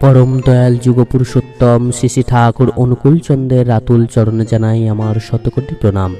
পরম দয়াল যুগপুরুষোত্তম শ্রী ঠাকুর অনুকূল চন্দ্রের রাতুল চরণে জানাই আমার শতকোটি প্রণাম।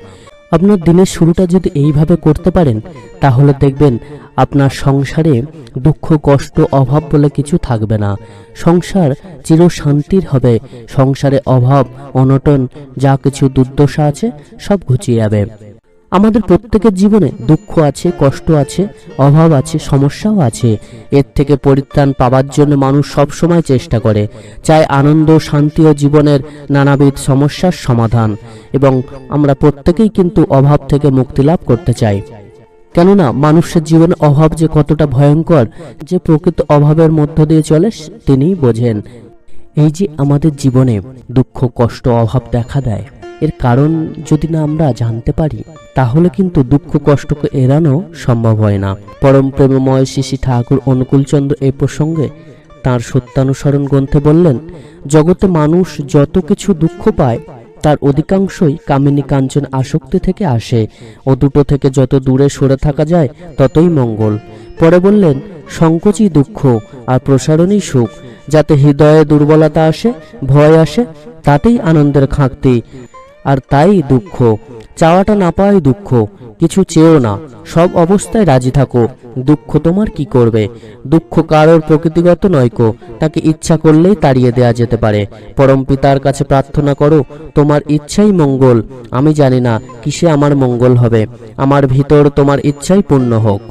আপনার দিনের শুরুটা যদি এইভাবে করতে পারেন, তাহলে দেখবেন আপনার সংসারে দুঃখ, কষ্ট, অভাব বলে কিছু থাকবে না। সংসার চির শান্তির হবে, সংসারে অভাব, অনটন, যা কিছু দুর্দশা আছে, সব ঘুচিয়ে যাবে। আমাদের প্রত্যেকের জীবনে দুঃখ আছে, কষ্ট আছে, অভাব আছে, সমস্যাও আছে। এর থেকে পরিত্রাণ পাওয়ার জন্য মানুষ সব সময় চেষ্টা করে, চায় আনন্দ, শান্তি ও জীবনের নানাবিধ সমস্যার সমাধান এবং আমরা প্রত্যেকেই কিন্তু অভাব থেকে মুক্তি লাভ করতে চাই। কেননা মানুষের জীবনে অভাব যে কতটা ভয়ঙ্কর, যে প্রকৃত অভাবের মধ্য দিয়ে চলে, তিনিই বোঝেন। এই যে আমাদের জীবনে দুঃখ, কষ্ট, অভাব দেখা দেয় এর কারণ যদি না আমরা জানতে পারি, তাহলে কিন্তু দুঃখ কষ্টকে এড়ানো সম্ভব হয় না। পরম প্রেমময় শিশি ঠাকুর অনুকূলচন্দ্র এই প্রসঙ্গে তার সত্যানুসরণ গ্রন্থে বললেন, জগতে মানুষ যত কিছু দুঃখ পায়, তার অধিকাংশই কামিনী কাঞ্চন আসক্তি থেকে আসে। ও দুটো থেকে যত দূরে সরে থাকা যায়, ততই মঙ্গল। পরে বললেন, সংকোচই দুঃখ আর প্রসারণই সুখ। যাতে হৃদয়ে দুর্বলতা আসে, ভয় আসে, তাতেই আনন্দের খাঁকতি আর তাই দুঃখ। চাওয়াটা না পাওয়াই দুঃখ। কিছু চেয়েও না। সব অবস্থায় রাজি থাকো। দুঃখ তোমার কি করবে? দুঃখ কারোর প্রকৃতিগত নয়কো তাকে ইচ্ছা করলেই তাড়িয়ে দেয়া যেতে পারে। পরম পিতার কাছে প্রার্থনা করো, তোমার ইচ্ছাই মঙ্গল। আমি জানি না কিসে আমার মঙ্গল হবে। আমার ভিতর তোমার ইচ্ছাই পূর্ণ হোক।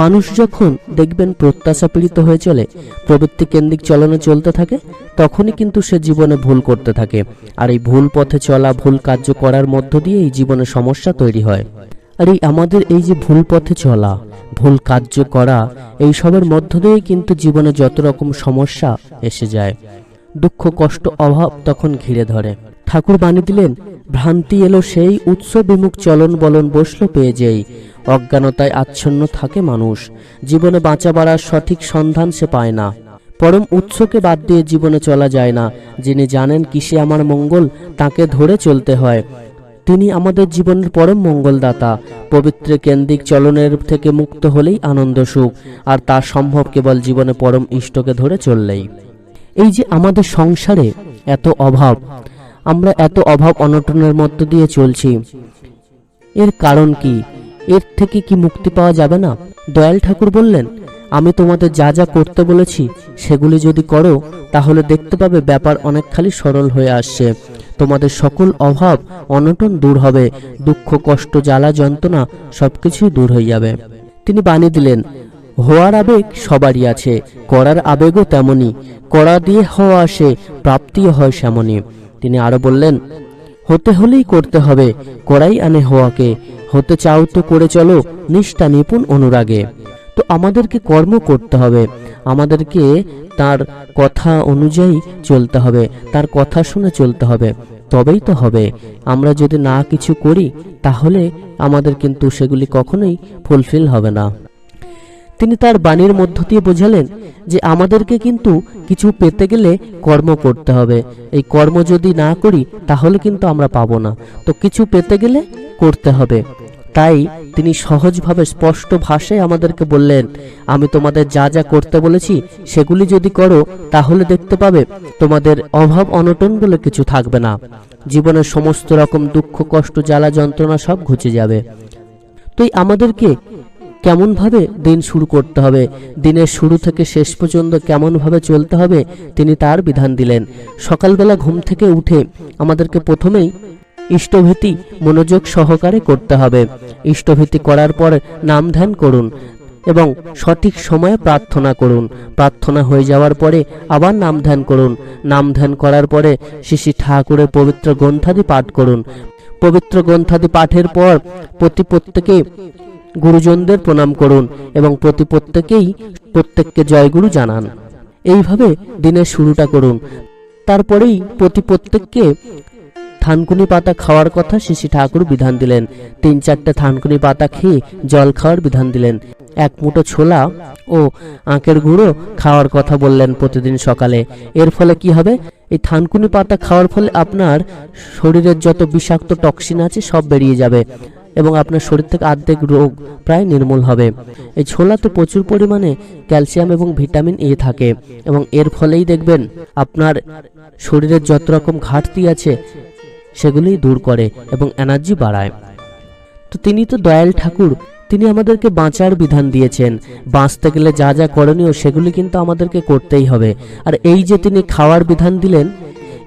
মানুষ যখন দেখবেন প্রত্যাশা পীড়িত হয়ে চলে, প্রবৃত্তি কেন্দ্রিক চলনে চলতে থাকে, তখনই কিন্তু সে জীবনে ভুল করতে থাকে। আর এই ভুল পথে চলা, ভুল কার্য করার মধ্য দিয়ে এই জীবনে সমস্যা তৈরি হয়। আর এই আমাদের এই যে ভুল পথে চলা, ভুল কার্য করা, এই সবের মধ্য দিয়েই কিন্তু জীবনে যত রকম সমস্যা এসে যায়। দুঃখ, কষ্ট, অভাব তখন ঘিরে ধরে। ঠাকুর বাণী দিলেন ভ্রান্তি এলো সেই উৎস বিমুখ চলন বলন বসল পেয়ে যেই। অজ্ঞানতায় আচ্ছন্ন থাকে মানুষ। জীবনে বাঁচা বাড়ার সঠিক সন্ধান সে পায় না। পরম উৎসকে বাদ দিয়ে জীবনে চলা যায় না। যিনি জানেন কিসে আমার মঙ্গল, তাকে ধরে চলতে হয়। তিনি আমাদের জীবনের পরম মঙ্গলদাতা। পবিত্র কেন্দ্রিক চলনের থেকে মুক্ত হলেই আনন্দ সুখ। আর তা সম্ভব কেবল জীবনে পরম ইষ্টকে ধরে চললেই। এই যে আমাদের সংসারে এত অভাব আমরা এত অভাব অনটনের মধ্য দিয়ে চলছি। এর কারণ কি? এর থেকে কি মুক্তি পাওয়া যাবে না? দয়াল ঠাকুর বললেন, আমি তোমাদের যা যা করতে বলেছি, সেগুলি যদি করো, তাহলে দেখতে পাবে ব্যাপার অনেকখানি সরল হয়ে আসছে। তোমাদের সকল অভাব অনটন দূর হবে, দুঃখ, কষ্ট, জ্বালা, যন্ত্রণা সবকিছুই দূর হয়ে যাবে। তিনি বাণী দিলেন, হওয়ার আবেগ সবারই আছে, করার আবেগও তেমনি, করা দিয়ে হওয়া আসে প্রাপ্তিও হয় সেমনই তিনি আরও বললেন, হতে হলেই করতে হবে। করাই আনে হওয়াকে। হতে চাও তো করে চলো, নিষ্ঠা নিপুণ অনুরাগে। তো আমাদেরকে কর্ম করতে হবে। আমাদেরকে তার কথা অনুযায়ী চলতে হবে, তার কথা শুনে চলতে হবে। তবেই তো হবে। আমরা যদি না কিছু করি, তাহলে আমাদের কিন্তু সেগুলি কখনোই ফুলফিল হবে না। তিনি তার বাণীর মধ্য দিয়ে বোঝালেন যে আমাদেরকে কিন্তু কিছু পেতে গেলে কর্ম করতে হবে। এই কর্ম যদি না করি, তাহলে কিন্তু আমরা পাবো না। তো কিছু পেতে গেলে করতে হবে। তাই তিনি সহজভাবে স্পষ্ট ভাষায় আমাদেরকে বললেন, আমি তোমাদের যা যা করতে বলেছি, সেগুলি যদি করো, তাহলে দেখতে পাবে তোমাদের অভাব অনটন বলে কিছু থাকবে না। জীবনের সমস্ত রকম দুঃখ, কষ্ট, জ্বালা, যন্ত্রণা সব ঘুচে যাবে। তো এই আমাদেরকে কেমনভাবে দিন শুরু করতে হবে? দিনের শুরু থেকে শেষ পর্যন্ত কেমনভাবে চলতে হবে? তিনি তার বিধান দিলেন। সকালবেলা ঘুম থেকে উঠে আমাদেরকে প্রথমেই ইষ্টভীতি মনোযোগ সহকারে করতে হবে। ইষ্টভীতি করার পর নাম ধ্যান করুন এবং সঠিক সময়ে প্রার্থনা করুন। প্রার্থনা হয়ে যাওয়ার পরে আবার নাম ধ্যান করুন। নাম ধ্যান করার পরে শিশি ঠাকুরের পবিত্র গ্রন্থাদি পাঠ করুন। পবিত্র গ্রন্থাদি পাঠের পর প্রতি প্রত্যেকে গুরুজনদের প্রণাম করুন এবং প্রতি প্রত্যেকেই প্রত্যেককে জয়গুরু জানান। এইভাবে দিনের শুরুটা করুন। তারপরেই প্রতি প্রত্যেককে থানকুনি পাতা খাওয়ার কথা শিশি ঠাকুর বিধান দিলেন। তিন চারটে থানকুনি পাতা খেয়ে জল খাওয়ার বিধান দিলেন। এক মুঠো ছোলা ও আঁকের গুঁড়ো খাওয়ার কথা বললেন প্রতিদিন সকালে। এর ফলে কি হবে? এই থানকুনি পাতা খাওয়ার ফলে আপনার শরীরের যত বিষাক্ত টক্সিন আছে সব বেরিয়ে যাবে। এবং আপনার শরীর থেকে অর্ধেক রোগ প্রায় নির্মূল হবে। এই ছোলাতে প্রচুর পরিমাণে ক্যালসিয়াম এবং ভিটামিন এ থাকে এবং এর ফলেই দেখবেন আপনার শরীরের যত রকম ঘাটতি আছে সেগুলোই দূর করে এবং এনার্জি বাড়ায়। তো তিনি তো দয়াল ঠাকুর, তিনি আমাদেরকে বাঁচার বিধান দিয়েছেন। বাঁচতে গেলে যা যা করণীয় সেগুলি কিন্তু আমাদেরকে করতেই হবে। আর এই যে তিনি খাওয়ার বিধান দিলেন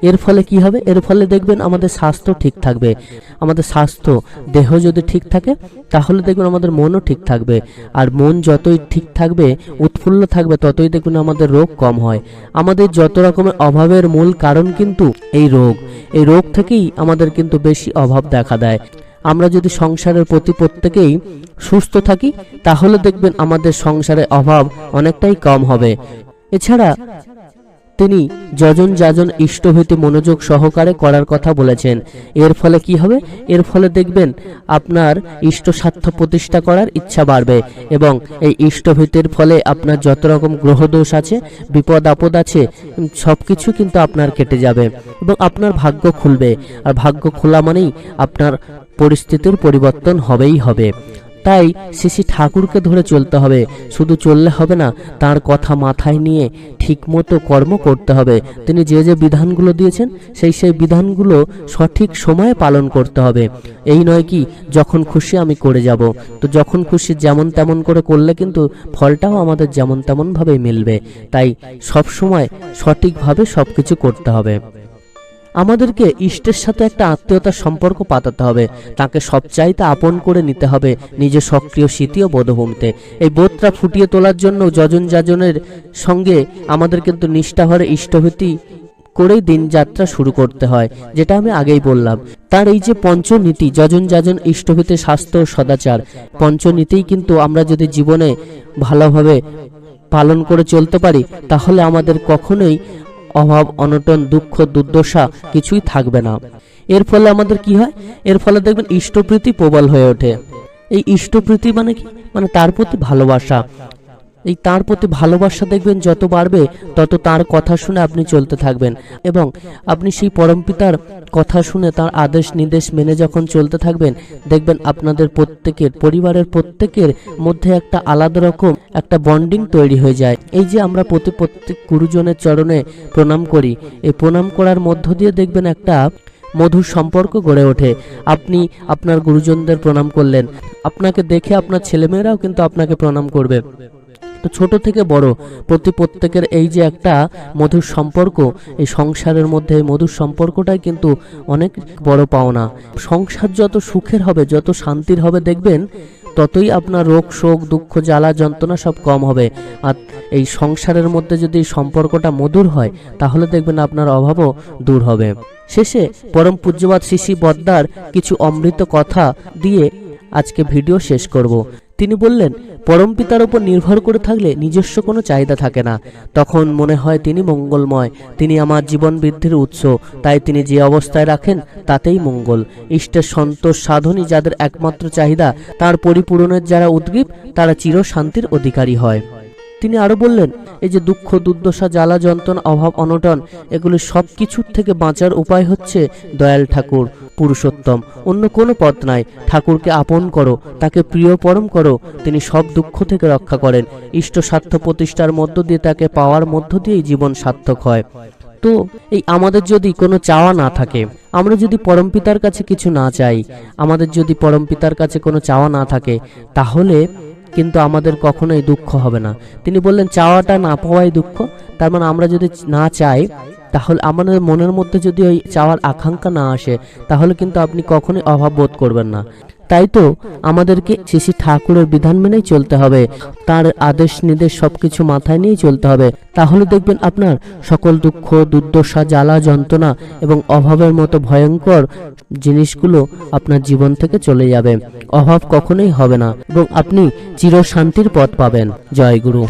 এর ফলে কি হবে? এর ফলে দেখবেন আমাদের স্বাস্থ্য ঠিক থাকবে। আমাদের স্বাস্থ্য, দেহ যদি ঠিক থাকে, তাহলে দেখবেন আমাদের মনও ঠিক থাকবে। আর মন যতই ঠিক থাকবে, উৎফুল্ল থাকবে, ততই দেখবেন আমাদের রোগ কম হয়। আমাদের যত রকমের অভাবের মূল কারণ কিন্তু এই রোগ। এই রোগ থেকেই আমাদের কিন্তু বেশি অভাব দেখা দেয়। আমরা যদি সংসারের প্রতি প্রত্যেকেই সুস্থ থাকি, তাহলে দেখবেন আমাদের সংসারে অভাব অনেকটাই কম হবে। এছাড়া তিনি যজন যাজন ইষ্টভীতি মনোযোগ সহকারে করার কথা বলেছেন। এর ফলে কি হবে? এর ফলে দেখবেন আপনার ইষ্ট স্বার্থ প্রতিষ্ঠা করার ইচ্ছা বাড়বে এবং এই ইষ্টভীতির ফলে আপনার যত রকম গ্রহদোষ আছে, বিপদ আপদ আছে সব কিছু কিন্তু আপনার কেটে যাবে এবং আপনার ভাগ্য খুলবে। আর ভাগ্য খোলা মানেই আপনার পরিস্থিতির পরিবর্তন হবেই হবে। তাই শ্রী ঠাকুরকে ধরে চলতে হবে। শুধু চললে হবে না, তার কথা মাথায় নিয়ে ঠিকমতো কর্ম করতে হবে। তিনি যে যে বিধানগুলো দিয়েছেন, সেই সেই বিধানগুলো সঠিক সময়ে পালন করতে হবে। এই নয় কি, যখন খুশি আমি করে যাব। তো যখন খুশি যেমন তেমন করে করলে কিন্তু ফলটাও আমাদের যেমন তেমনভাবেই মিলবে। তাই সব সময় সঠিকভাবে সব কিছু করতে হবে। আমাদেরকে ইষ্টের সাথে একটা আত্মীয়তার সম্পর্ক পাতাতে হবে। তাকে সবচাইতে আপন করে নিতে হবে নিজের সক্রিয় স্মৃতি ও বোধভূমিতে। এই বোধটা ফুটিয়ে তোলার জন্য যজন যাজনের সঙ্গে আমাদের কিন্তু নিষ্ঠাভরে ইষ্টভীতি করেই দিনযাত্রা শুরু করতে হয়, যেটা আমি আগেই বললাম। তার এই যে পঞ্চনীতি, যজন যাজন ইষ্টভীতে স্বাস্থ্য সদাচার, পঞ্চনীতিই কিন্তু আমরা যদি জীবনে ভালোভাবে পালন করে চলতে পারি, তাহলে আমাদের কখনোই অভাব, অনটন, দুঃখ, দুর্দশা কিছুই থাকবে না। এর ফলে আমাদের কি হয়? এর ফলে দেখবেন ইষ্টপ্রীতি প্রবল হয়ে ওঠে। এই ইষ্টপ্রীতি মানে কি? মানে তার প্রতি ভালোবাসা। এই তার প্রতি ভালোবাসা দেখবেন যত বাড়বে, তত তার কথা শুনে আপনি চলতে থাকবেন। এবং আপনি সেই পরমপিতার কথা শুনে তার আদেশ নির্দেশ মেনে যখন চলতে থাকবেন, দেখবেন আপনাদের প্রত্যেকের, পরিবারের প্রত্যেকের মধ্যে একটা আলাদা রকম একটা বন্ডিং তৈরি হয়ে যায়। এই যে আমরা প্রতি প্রত্যেক গুরুজনের চরণে প্রণাম করি, এই প্রণাম করার মধ্য দিয়ে দেখবেন একটা মধুর সম্পর্ক গড়ে ওঠে। আপনি আপনার গুরুজনদের প্রণাম করলেন। আপনাকে দেখে আপনার ছেলেমেয়েরাও কিন্তু আপনাকে প্রণাম করবে। তো ছোট থেকে বড়, প্রতি প্রত্যেকের এই যে একটা মধুর সম্পর্ক, এই সংসারের মধ্যে মধুর সম্পর্কটাই কিন্তু অনেক বড় পাওনা। সংসার যত সুখের হবে, যত শান্তির হবে, দেখবেন ততই আপনার রোগ, শোক, দুঃখ, জ্বালা, যন্ত্রণা সব কম হবে। আর এই সংসারের মধ্যে যদি সম্পর্কটা মধুর হয়, তাহলে দেখবেন আপনার অভাবও দূর হবে। শেষে পরম পূজ্যবাদ শিশি বদ্দার কিছু অমৃত কথা দিয়ে আজকে ভিডিও শেষ করব। তিনি বললেন, পরম পিতার উপর নির্ভর করে থাকলে নিজস্ব কোনো চাহিদা থাকে না। তখন মনে হয় তিনি মঙ্গলময়, তিনি আমার জীবন বৃদ্ধির উৎস, তাই তিনি যে অবস্থায় রাখেন তাতেই মঙ্গল। ইষ্টের সন্তোষ সাধনই যাদের একমাত্র চাহিদা, তার পরিপূরণের যারা উদ্গ্রীব, তারা চির শান্তির অধিকারী হয়। তিনি আরও বললেন, এই যে দুঃখ, দুর্দশা, জ্বালা, যন্ত্রণা, অভাব, অনটন, এগুলি সব কিছুর থেকে বাঁচার উপায় হচ্ছে দয়াল ঠাকুর, পুরুষোত্তম। অন্য কোনো পথ নাই। ঠাকুরকে আপন করো, তাকে প্রিয় পরম করো। তিনি সব দুঃখ থেকে রক্ষা করেন। ইষ্ট স্বার্থ প্রতিষ্ঠার মধ্য দিয়ে তাকে পাওয়ার মধ্য দিয়েই জীবন সার্থক হয়। তো, এই আমাদের যদি কোনো চাওয়া না থাকে, আমরা যদি পরমপিতার কাছে কিছু না চাই, আমাদের যদি পরমপিতার কাছে কোনো চাওয়া না থাকে, তাহলে কিন্তু আমাদের কখনোই দুঃখ হবে না। তিনি বললেন, চাওয়াটা না পাওয়াই দুঃখ। তার মানে আমরা যদি না চাই, তাহলে আমাদের মনের মধ্যে যদি ওই চাওয়ার আকাঙ্ক্ষা না আসে, তাহলে কিন্তু আপনি কখনোই অভাব বোধ করবেন না। তাই তো আমাদেরকে শ্রী ঠাকুরের বিধান মেনেই চলতে হবে। তার আদেশ নির্দেশ সবকিছু মাথায় নিয়েই চলতে হবে। তাহলে দেখবেন আপনার সকল দুঃখ, দুর্দশা, জ্বালা, যন্ত্রণা এবং অভাবের মতো ভয়ঙ্কর জিনিসগুলো আপনার জীবন থেকে চলে যাবে। অভাব কখনোই হবে না এবং আপনি চির শান্তির পথ পাবেন। জয় গুরু।